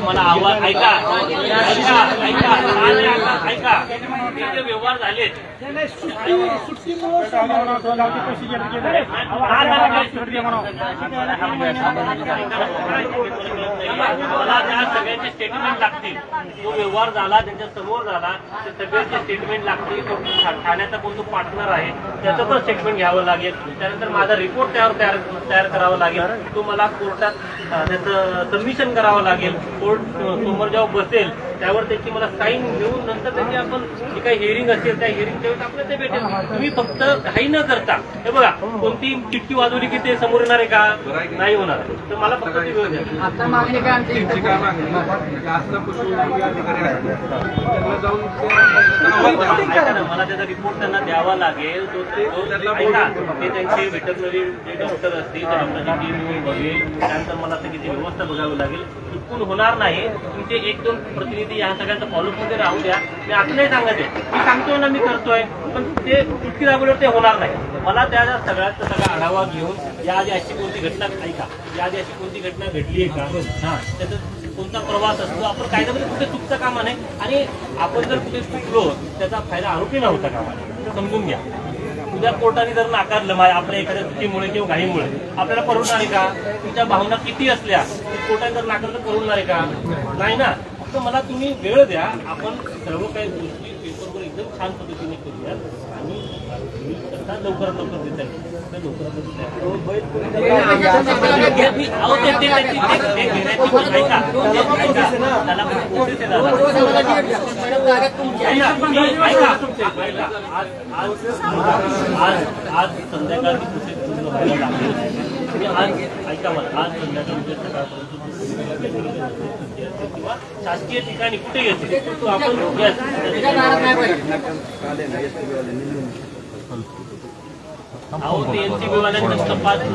मला आवाज ऐका. ऐका. ऐका. ऐका. हे जे व्यवहार त्या सगळ्यांचे स्टेटमेंट लागतील जो व्यवहार झाला त्यांच्यासमोर झाला ते सगळ्यांचे स्टेटमेंट लागतील तो ठाण्याचा कोण तो पार्टनर आहे त्याचं पण स्टेटमेंट घ्यावं लागेल. त्यानंतर माझा रिपोर्ट तयार तयार तयार करावा लागेल. तो मला कोर्टात त्याचं सबमिशन करावं लागेल. कोर्ट समोर जेव्हा बसेल त्यावर त्याची मला साईन घेऊन नंतर त्याची आपण जी काही हिअरिंग असेल त्या हिअरिंगच्या वेळेस आपल्याला ते भेटेल. तुम्ही फक्त घाई न करता. हे बघा कोणती चिठ्ठी वाजवली की ते समोर येणार आहे का? नाही होणार. तर मला फक्त ती वेळ द्या. आता मागणी काय आमची? काय जाऊन मला त्याचा रिपोर्ट त्यांना द्यावा लागेल. तो तो- त्यांचे वेटरनरी जे डॉक्टर असतील त्या डॉक्टरची टीम बघेल. त्यानंतर मला सगळी ती व्यवस्था बघावी लागेल. चुकून होणार नाही. तुमचे एक दोन प्रतिनिधी या सगळ्यांचा फॉलोअपमध्ये राहू द्या. मी असं नाही सांगत आहे. मी सांगतोय ना मी करतोय. पण ते चुटकी दाखवल्यावर ते होणार नाही. मला त्या त्या सगळ्याचा सगळा आढावा घेऊन या आधी अशी कोणती घटना ऐका. या आधी अशी कोणती घटना घडली आहे का? हा. त्याचं कोणता प्रवास असतो आपण कायद्यामध्ये कुठे चुकता कामा नये आणि आपण जर कुठे चुकलो त्याचा फायदा आरोपी ना होता कामा नये समजून घ्या. उद्या कोर्टाने जर नाकारलं माझ्या आपल्या एखाद्या चुकीमुळे किंवा घाईमुळे आपल्याला परवडणार आहे का? तुमच्या भावना किती असल्या कोर्टाने जर नाकारलं तर परवडणार आहे का? नाही ना. फक्त मला तुम्ही वेळ द्या. आपण सर्व काही गोष्टी पेपरवर एकदम छान पद्धतीने करूया कसा लवकरात लवकर देता येईल. आज पूर्ण व्हायला लागली आज ऐका मला आज संध्याकाळी सकाळपर्यंत किंवा शासकीय ठिकाणी कुठे येते? तो आपण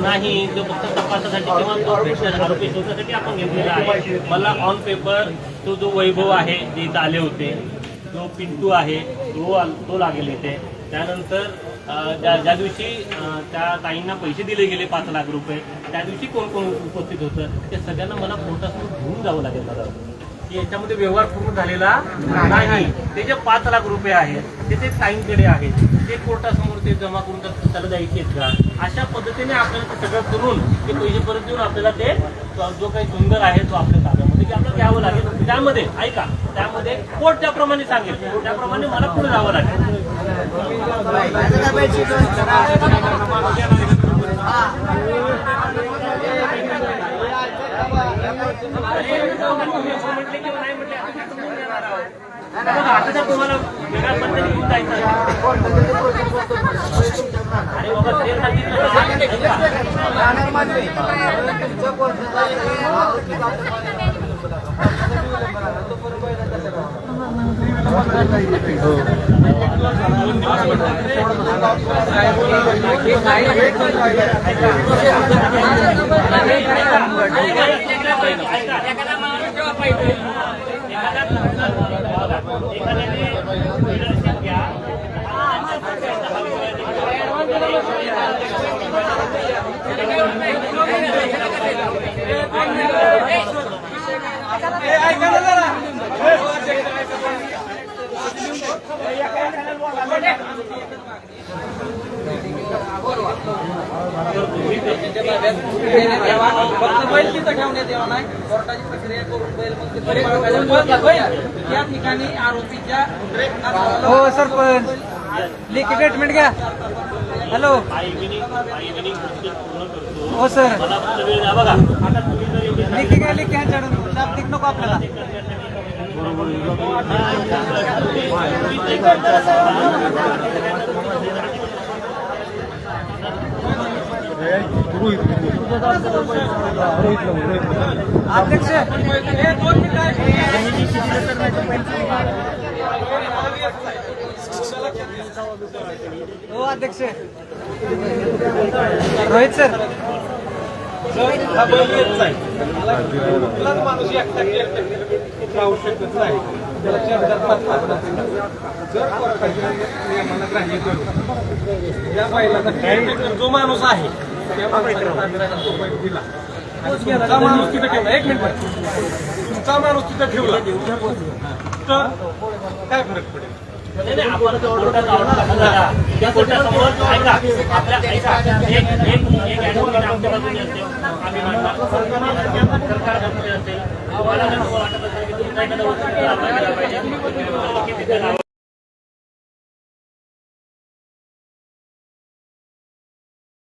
नाही. तो फक्त तपासासाठी किंवा तो पेशंट आरोपी शोधण्यासाठी आपण घेतलेला आहे. मला ऑन पेपर तो जो वैभव आहे जे इथं आले होते जो पिंटू आहे तो तो लागेल इथे. त्यानंतर ज्या ज्या दिवशी त्या ताईंना पैसे दिले गेले पाच लाख रुपये त्या दिवशी कोण कोण उपस्थित होतं ते सगळ्यांना मला फोटो घेऊन जावं लागेल मला की याच्यामध्ये व्यवहार पूर्ण झालेला नाही. ते जे पाच लाख रुपये आहेत ते ते साईनकडे आहेत. ते कोर्टासमोर ते जमा करून त्याला द्यायचे का? अशा पद्धतीने आपल्याला ते सगळं करून ते पैसे परत देऊन आपल्याला ते जो काही सुंदर आहे तो आपल्या ताब्यामध्ये की आपल्याला घ्यावं लागेल. त्यामध्ये ऐका त्यामध्ये कोर्ट ज्याप्रमाणे सांगेल. त्याप्रमाणे मला पुढे जावं लागेल म्हटले किंवा नाही म्हटले आता काय समजून घेणार आहोत? बघा, आता जर तुम्हाला वेगळ्या पद्धतीने घेऊन जायचं असेल, अरे बाबा ते सांगितलं ना, ऐका. फक्त बैल तिथं ठेवण्यात नाही कोर्टाची प्रक्रिया करून बैल मग या ठिकाणी आरोपीच्या हो सरपंच. लेखी ट्रीटमेंट घ्या. हॅलो हो सर मला फक्त वेळ लेखी घ्या लेखी ह्यांच्याकडून नको आपल्याला. अध्यक्ष हो अध्यक्ष रोहित सर हा कुठलाच माणूस एकटा एकटा राहू शकत नाही त्याला चार पाच पाच जर कोर्टाच्या नियमाला ग्राह्य या बैलाचा जो माणूस आहे त्या माणसाला ताब्यात दिला तुमचा माणूस तिथं ठेवला एक मिनिट तुमचा माणूस तिथं ठेवला तर काय फरक पडेल सरकार